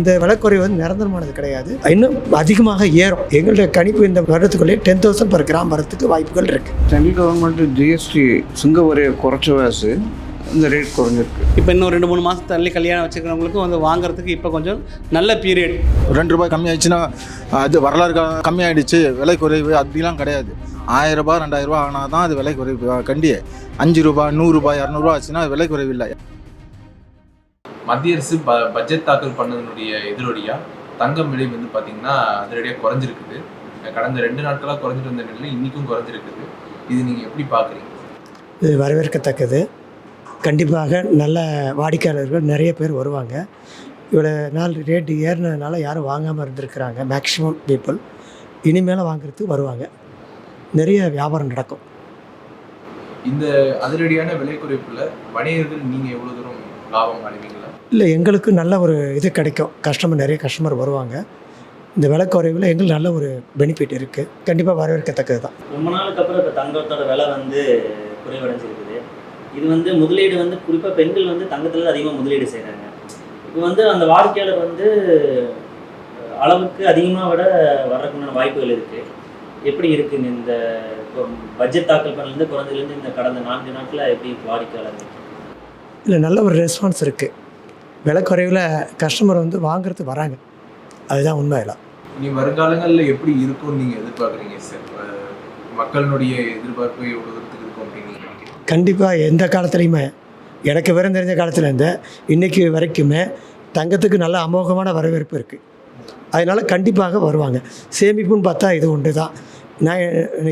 இந்த விலைக்குறைவு வந்து நிரந்தரமானது கிடையாது. இன்னும் அதிகமாக ஏறும். எங்களுடைய கணிப்பு இந்த வருடத்துக்குள்ளே டென் தௌசண்ட் per கிராம் வரத்துக்கு வாய்ப்புகள் இருக்கு. சென்ட்ரல் கவர்மெண்ட் ஜிஎஸ்டி சுங்க வரையை குறைச்ச வாசு இந்த ரேட் குறைஞ்சிருக்கு. இப்போ இன்னும் ரெண்டு மூணு மாதம் தள்ளி கல்யாணம் வச்சுக்கிறவங்களுக்கும் வந்து வாங்குறதுக்கு இப்போ கொஞ்சம் நல்ல பீரியட் ரெண்டு ரூபாய் கம்மியாயிடுச்சுன்னா அது வரலாறு கம்மியாயிடுச்சு விலை குறைவு அப்படிலாம் கிடையாது. ஆயிரம் ரூபாய் ரெண்டாயிரம் ரூபாய் ஆனால் தான் அது விலை குறைவு. கண்டியே அஞ்சு ரூபாய் நூறுரூபா இரநூறுவா ஆச்சுன்னா அது விலை குறைவு இல்லை. மத்திய அரசு ப பட்ஜெட் தாக்கல் பண்ணதனுடைய எதிரொலியாக தங்கம் விலை வந்து பார்த்தீங்கன்னா அதிரடியாக குறைஞ்சிருக்குது. கடந்த ரெண்டு நாட்களாக குறைஞ்சிட்டு வந்த நிலையில் இன்றைக்கும் குறைஞ்சிருக்குது. இது நீங்கள் எப்படி பார்க்குறீங்க இது வரவேற்கத்தக்கது. கண்டிப்பாக நல்ல வாடிக்கையாளர்கள் நிறைய பேர் வருவாங்க. இவ்வளோ நாள் ரேட்டு ஏறினதுனால யாரும் வாங்காமல் இருந்திருக்கிறாங்க. மேக்ஸிமம் பீப்புள் இனிமேல் வாங்குறதுக்கு வருவாங்க. நிறைய வியாபாரம் நடக்கும். இந்த அதிரடியான விலை குறைப்பில் வணிகர்கள் நீங்கள் எவ்வளோ தூரம் லாபம் அடைவீங்களா இல்லை எங்களுக்கு நல்ல ஒரு இது கிடைக்கும். கஸ்டமர் நிறைய கஸ்டமர் வருவாங்க. இந்த விலை குறைவில் எங்களுக்கு நல்ல ஒரு பெனிஃபிட் இருக்குது கண்டிப்பாக வரவேற்கத்தக்கது தான். ரொம்ப நாளுக்கு அப்புறம் இப்போ தங்கத்தோட விலை வந்து குறைவடைஞ்சிருக்குது. இது வந்து முதலீடு வந்து குறிப்பாக பெண்கள் வந்து தங்கத்தில் அதிகமாக முதலீடு செய்கிறாங்க இப்போ வந்து அந்த வாடிக்கையாளர் வந்து அளவுக்கு அதிகமாக விட வர்றதுக்குண்டான வாய்ப்புகள் இருக்குது எப்படி இருக்குங்க இந்த பட்ஜெட் தாக்கல் பண்ணலேருந்து குறைஞ்சதுலேருந்து இந்த கடந்த நான்கு நாட்களில் எப்படி வாடிக்கையாளர் இல்லை நல்ல ஒரு ரெஸ்பான்ஸ் இருக்குது விலை குறைவில் கஸ்டமர் வந்து வாங்குறதுக்கு வராங்க. அதுதான் உண்மை இல்லை இனி வருங்காலங்களில் எப்படி இருக்கும்னு நீங்கள் எதிர்பார்க்குறீங்க சார்? மக்களினுடைய எதிர்பார்ப்பு எவ்வளோ தூரத்துக்கு இருக்கும் அப்படின்னு கண்டிப்பாக எந்த காலத்துலேயுமே எனக்கு விவரம் தெரிஞ்ச காலத்துலேருந்து இன்றைக்கி வரைக்குமே தங்கத்துக்கு நல்ல அமோகமான வரவேற்பு இருக்குது அதனால் கண்டிப்பாக வருவாங்க. சேமிப்புன்னு பார்த்தா இது ஒன்று தான் நான்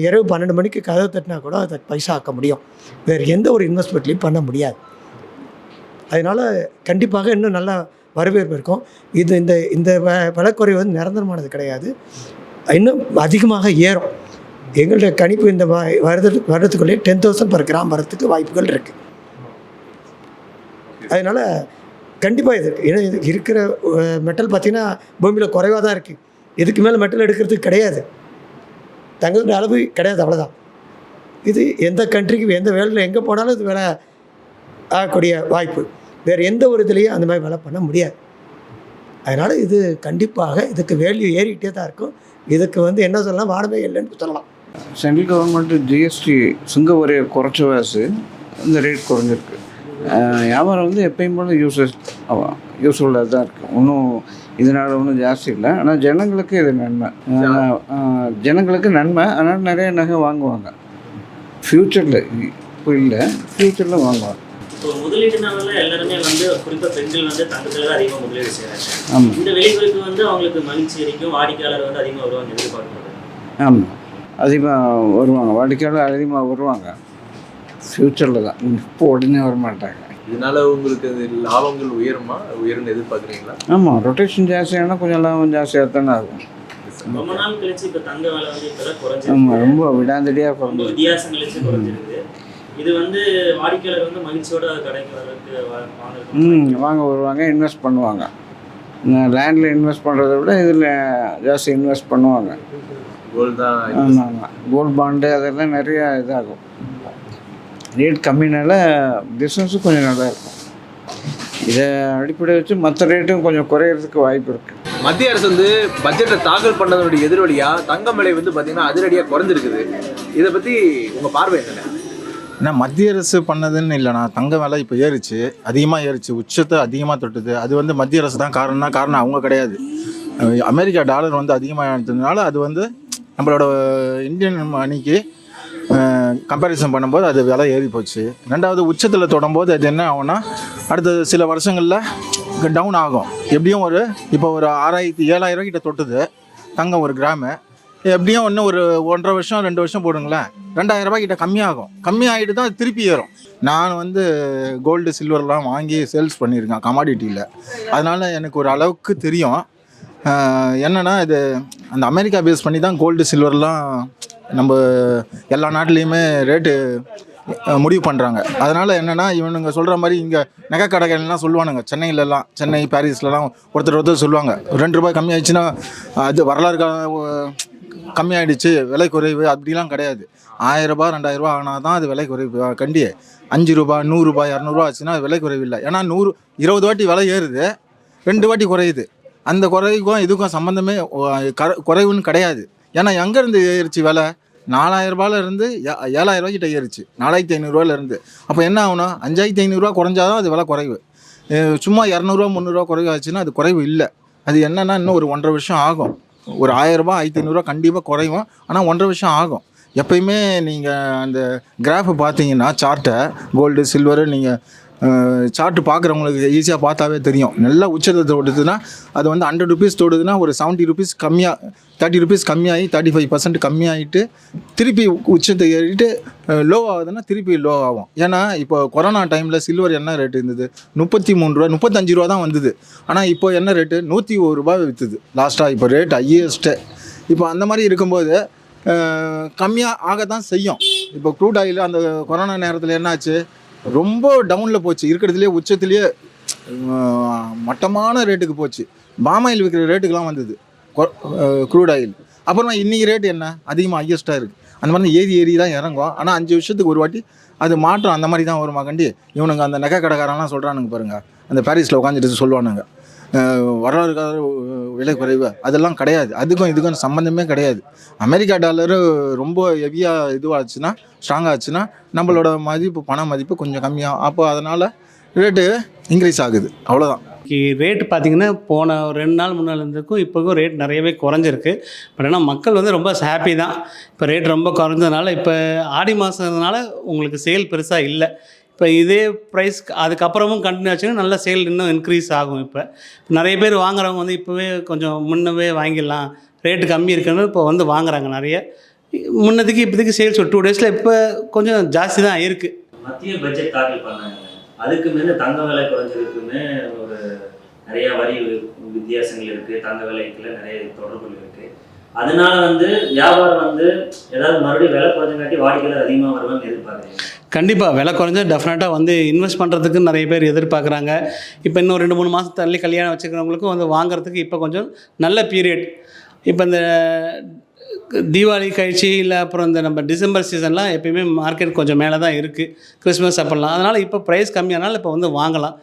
இரவு பன்னெண்டு மணிக்கு கதவு தட்டினா கூட அதை பைசா ஆக்க முடியும். வேறு எந்த ஒரு இன்வெஸ்ட்மெண்ட்லையும் பண்ண முடியாது. அதனால் கண்டிப்பாக இன்னும் நல்லா வரவேற்பு இருக்கும். இது இந்த இந்த வ- வந்து நிரந்தரமானது கிடையாது. இன்னும் அதிகமாக ஏறும். எங்களுடைய கணிப்பு இந்த வ- வருடத்து வருடத்துக்குள்ளே டென் தௌசண்ட் பர் கிராம் வரத்துக்கு வாய்ப்புகள் இருக்குது அதனால் கண்டிப்பாக இது ஏன்னா இது இருக்கிற மெட்டல் பார்த்திங்கன்னா பூமியில் குறைவாக தான் இருக்குது இதுக்கு மேலே மெட்டல் எடுக்கிறதுக்கு கிடையாது. தங்கத்தோட அளவு கிடையாது அவ்வளோதான் இது எந்த கண்ட்ரிக்கு எந்த வேலையில் எங்கே போனாலும் இது வேலை ஆகக்கூடிய வாய்ப்பு. வேறு எந்த ஒரு இதுலேயும் அந்த மாதிரி வேலை பண்ண முடியாது. அதனால் இது கண்டிப்பாக இதுக்கு வேல்யூ ஏறிக்கிட்டே தான் இருக்கும். இதுக்கு வந்து என்ன சொல்லலாம்? வாடகை இல்லைன்னு சொல்லலாம். சென்ட்ரல் கவர்மெண்ட் ஜிஎஸ்டி சுங்க வரையை குறைச்ச வாசு இந்த ரேட் குறைஞ்சிருக்கு. வியாபாரம் வந்து எப்பயும் போல யூஸஸ் யூஸ்ஃபுல்லாக தான் இருக்குது ஒன்றும் இதனால் ஒன்றும் ஜாஸ்தி இல்லை. ஆனால் ஜனங்களுக்கு இது நன்மை. ஜனங்களுக்கு நன்மை. அதனால் நிறைய நகை வாங்குவாங்க. ஃப்யூச்சரில் இப்போ இல்லை. ஃப்யூச்சரில் வாங்குவாங்க. இப்போ முதலீடுனால எல்லாருமே வந்து குறிப்பாக பெண்கள் வந்து தங்கத்தில் தான் அதிகமாக முதலீடு செய்கிறாங்க ஆமாம் இந்த விலைகளுக்கு வந்து அவங்களுக்கு மகிழ்ச்சி அளிக்கும் வாடிக்கையாளர் வந்து அதிகமாக வருவாங்க எதிர்பார்க்கப்படுது. ஆமாம் அதிகமாக வருவாங்க. வாடிக்கையாளர் அதிகமாக வருவாங்க. ஃப்யூச்சரில் தான். இப்போ உடனே வர மாட்டாங்க இதனால உங்களுக்கு அது லாபங்கள் உயருமா? உயரும்னு எதிர்பார்க்குறீங்களா? ஆமாம் ரொட்டேஷன் ஜாஸ்தியானா கொஞ்சம் லாபம் ஜாஸ்தியாக தானே ஆகும். ரொம்ப நாள் கழிச்சு இப்போ தங்க விலை வந்து இப்போதான் ஆமாம் குறைஞ்சிருக்கு. ரொம்ப விடாந்தடியாக குறைஞ்சி வித்தியாசம் கழிச்சு குறைஞ்சிருக்கு. இது வந்து வாடிக்கையாளர் வந்து மகிழ்ச்சியோட கடைக்கு வர்றதுக்கு வா- வாங்குறதுக்கு ம் வாங்க வருவாங்க இன்வெஸ்ட் பண்ணுவாங்க. லேண்டில் இன்வெஸ்ட் பண்ணுறத விட இதில் ஜாஸ்தி இன்வெஸ்ட் பண்ணுவாங்க. கோல்டு பாண்டு அதெல்லாம் நிறைய இதாகும். ரேட் கம்மினால பிஸ்னஸும் கொஞ்சம் நல்லா இருக்கும். இதை அடிப்படை வச்சு மற்ற ரேட்டும் கொஞ்சம் குறையிறதுக்கு வாய்ப்பு இருக்குது மத்திய அரசு வந்து பட்ஜெட்டை தாக்கல் பண்ணதனுடைய எதிரொலியா தங்கம் விலை வந்து பார்த்தீங்கன்னா அதிரடியாக குறைஞ்சிருக்குது. இதை பற்றி உங்கள் பார்வை என்னென்ன ஏன்னா மத்திய அரசு பண்ணதுன்னு இல்லைண்ணா. தங்க விலை இப்போ ஏறிச்சு. அதிகமாக ஏறிச்சு. உச்சத்தை அதிகமாக தொட்டுது. அது வந்து மத்திய அரசு தான் காரணம்னா காரணம் அவங்க கிடையாது. அமெரிக்கா டாலர் வந்து அதிகமாக எடுத்ததுனால அது வந்து நம்மளோட இந்தியன் மணிக்கு கம்பேரிசன் பண்ணும்போது அது விலை ஏறி போச்சு. ரெண்டாவது உச்சத்தில் தொடும்போது அது என்ன ஆகும்னா அடுத்த சில வருஷங்களில் டவுன் ஆகும். எப்படியும் ஒரு இப்போ ஒரு ஆறாயிரத்தி ஏழாயிரம் கிட்ட தொட்டுது. தங்கம் ஒரு கிராமு. எப்படியும் ஒன்று ஒரு ஒன்றரை வருஷம் ரெண்டு வருஷம் போடுங்களேன். ரெண்டாயிரம் ரூபாய் கிட்ட கம்மியாகும். கம்மியாகிட்டு தான் திருப்பி ஏறும். நான் வந்து கோல்டு சில்வர்லாம் வாங்கி சேல்ஸ் பண்ணியிருக்கேன் கமாடிட்டியில் அதனால் எனக்கு ஒரு அளவுக்கு தெரியும். என்னென்னா என்னன்னா இது அந்த அமெரிக்கா பேஸ் பண்ணி தான் கோல்டு சில்வர்லாம் நம்ம எல்லா நாட்டிலையுமே ரேட்டு முடிவு பண்ணுறாங்க அதனால் என்னென்னா இவனுங்க சொல்கிற மாதிரி இங்கே நகை கடைகள்லாம் சொல்லுவானுங்க. சென்னையிலலாம் சென்னை பாரிஸ்லலாம் ஒருத்தர் ஒருத்தர் சொல்லுவாங்க. ரெண்டு ரூபாய் கம்மியாயிடுச்சுன்னா அது வரலாறு கம்மியாயிடுச்சு விலை குறைவு அப்படிலாம் கிடையாது. ஆயிரம் ரூபாய் ரெண்டாயிரம் ரூபாய் ஆனால் தான் அது விலை குறைவு. கண்டியே. அஞ்சு ரூபாய் நூறுரூபா இரநூறுவா ஆச்சுன்னா அது விலை குறைவு இல்லை. ஏன்னா நூறு இருபது வாட்டி விலை ஏறுது ரெண்டு வாட்டி குறையுது. அந்த குறைக்கும் இதுக்கும் சம்மந்தமே குறைவுன்னு கிடையாது. ஏன்னா எங்கேருந்து ஏறிச்சு விலை? நாலாயிரம் ரூபாயில இருந்து ஏ- ஏழாயிரம் ரூபாய்க்கிட்ட ஏறிச்சு. நாலாயிரத்தி ஐநூறுரூவாலேருந்து அப்போ என்ன ஆகணும்? அஞ்சாயிரத்தி ஐநூறுரூவா குறைஞ்சாதான் அது விலை குறைவு. சும்மா இரநூறுவா முந்நூறுரூவா குறைவு ஆச்சுன்னா அது குறைவு இல்லை. அது என்னென்னா இன்னும் ஒரு ஒன்றரை வருஷம் ஆகும். ஒரு ஆயிரரூபா ஆயிரத்தி ஐநூறுரூவா கண்டிப்பாக குறையும். ஆனால் ஒன்றரை வருஷம் ஆகும். எப்பயுமே நீங்கள் அந்த கிராஃபை பார்த்தீங்கன்னா சார்ட்டை கோல்டு சில்வரு நீங்கள் சார்ட்டு பார்க்குறவங்களுக்கு ஈஸியாக பார்த்தாவே தெரியும். நல்லா உச்சத்தை தொடுதுன்னா அது வந்து ஹண்ட்ரட் ருபீஸ் தொடுதுன்னா ஒரு செவன்ட்டி ருபீஸ் கம்மியாக தேர்ட்டி ருபீஸ் கம்மியாகி தேர்ட்டி ஃபைவ் பர்சன்ட் கம்மியாகிட்டு திருப்பி உச்சத்தை ஏறிட்டு லோ ஆகுதுன்னா திருப்பி லோ ஆகும். ஏன்னா இப்போ கொரோனா டைமில் சில்வர் என்ன ரேட் இருந்தது? முப்பத்தி மூணு ரூபா முப்பத்தஞ்சு ரூபா தான் வந்தது. ஆனால் இப்போ என்ன ரேட்டு நூற்றி ஒரு ரூபா விற்றுது லாஸ்ட்டாக இப்போ ரேட் ஹையஸ்ட்டு இப்போ அந்த மாதிரி இருக்கும்போது கம்மியாக ஆக தான் செய்யும். இப்போ க்ரூட் ஆயில் அந்த கொரோனா நேரத்தில் என்னாச்சு? ரொம்ப டவுனில் போச்சு. இருக்கிறதுலே உச்சத்துலேயே மட்டமான ரேட்டுக்கு போச்சு. பாமாயில் விற்கிற ரேட்டுக்கெலாம் வந்தது. க்ரூட் ஆயில் அப்புறமா இன்றைக்கி ரேட் என்ன? அதிகமாக ஹையஸ்ட்டாக இருக்குது அந்த மாதிரி ஏறி ஏறி தான் இறங்கும் ஆனால் அஞ்சு வருஷத்துக்கு ஒரு வாட்டி அது மாற்றம் அந்த மாதிரி தான் வருமா கண்டி? இவனுங்க அந்த நகை கடைக்காரன்லாம் சொல்கிறானுங்க பாருங்கள் அந்த பாரிஸில் உட்காந்துட்டு சொல்லுவானுங்க. வரலாறு விலை குறைவு அதெல்லாம் கிடையாது. அதுக்கும் இதுக்கும் சம்மந்தமே கிடையாது. அமெரிக்கா டாலரு ரொம்ப ஹெவியாக இதுவாச்சுன்னா ஸ்ட்ராங் ஆச்சுன்னா நம்மளோட மதிப்பு பண மதிப்பு கொஞ்சம் கம்மியாகும் அப்போ அதனால் ரேட்டு இன்க்ரீஸ் ஆகுது. அவ்வளோதான் ரேட்டு பார்த்தீங்கன்னா போன ஒரு ரெண்டு நாள் முன்னால் இருந்ததுக்கும் இப்போக்கும் ரேட் நிறையவே குறைஞ்சிருக்கு. பட் ஆனால் மக்கள் வந்து ரொம்ப ஹாப்பி தான். இப்போ ரேட் ரொம்ப குறைஞ்சதுனால இப்போ ஆடி மாதம்னால உங்களுக்கு சேல் பெருசாக இல்லை. இப்போ இதே ப்ரைஸ் அதுக்கப்புறமும் கண்டினியூ ஆச்சுன்னா நல்ல சேல் இன்னும் இன்க்ரீஸ் ஆகும் இப்போ. நிறைய பேர் வாங்குறவங்க வந்து இப்போவே கொஞ்சம் முன்னவே வாங்கிடலாம். ரேட்டு கம்மி இருக்குன்னு இப்போ வந்து வாங்குறாங்க நிறைய. முன்னதுக்கு இப்போதைக்கு சேல்ஸ் ஒரு டூ டேஸில் இப்போ கொஞ்சம் ஜாஸ்தி தான் இருக்குது மத்திய பட்ஜெட் தாக்கல் பண்ணாங்க. அதுக்கு மேலே தங்க விலை குறைஞ்சிருக்குன்னு ஒரு நிறைய வரி வித்தியாசங்கள் இருக்குது தங்க விலைக்குள்ள நிறைய தொடர்புகள் இருக்குது அதனால வந்து வியாபாரம் வந்து ஏதாவது மறுபடியும் விலை குறைஞ்சங்காட்டி வாடிக்கையாளர் அதிகமாக வருவான்னு எதிர்பார்க்குறீங்க. கண்டிப்பாக விலை குறைஞ்சா டெஃபினட்டாக வந்து இன்வெஸ்ட் பண்ணுறதுக்கு நிறைய பேர் எதிர்பார்க்குறாங்க. இப்போ இன்னும் ரெண்டு மூணு மாதம் தள்ளி கல்யாணம் வச்சுக்கிறவங்களுக்கும் வந்து வாங்குறதுக்கு இப்போ கொஞ்சம் நல்ல பீரியட் இப்போ இந்த தீபாவளி கழிச்சு இல்லை அப்புறம் இந்த நம்ம டிசம்பர் சீசன்லாம் எப்பயுமே மார்க்கெட் கொஞ்சம் மேலே தான் இருக்குது கிறிஸ்மஸ் அப்போல்லாம். அதனால் இப்போ ப்ரைஸ் கம்மியானாலும் இப்போ வந்து வாங்கலாம்.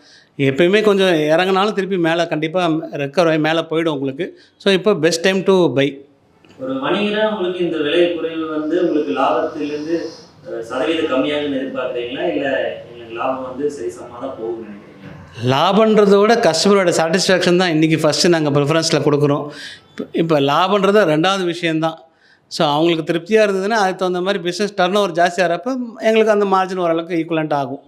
எப்பயுமே கொஞ்சம் இறங்கினாலும் திருப்பி மேலே கண்டிப்பாக ரெக்கவர் ஆகி மேலே போயிடும் உங்களுக்கு. ஸோ இப்போ பெஸ்ட் டைம் டு பை ஒரு வணிகராக உங்களுக்கு இந்த விலை குறைவு வந்து உங்களுக்கு லாபத்திலேருந்து சதவீதம் கம்மியாகுன்னு எதிர்பார்க்குறீங்களா? இல்லை எங்களுக்கு லாபம் வந்து சரிசமாக தான் போகும் நினைக்கிறீங்களா? லாபன்றதை விட கஸ்டமரோட சாட்டிஸ்ஃபேக்ஷன் தான் இன்றைக்கி ஃபஸ்ட்டு நாங்கள் ப்ரிஃபரன்ஸில் கொடுக்குறோம். இப்போ இப்போ லாபன்றது ரெண்டாவது விஷயந்தான் ஸோ அவங்களுக்கு திருப்தியாக இருந்ததுன்னா அதுக்கு தகுந்த மாதிரி பிஸ்னஸ் டர்ன் ஓவர் ஜாஸ்தியாக இருப்போ எங்களுக்கு அந்த மார்ஜின் ஓரளவுக்கு ஈக்குவலண்ட் ஆகும்.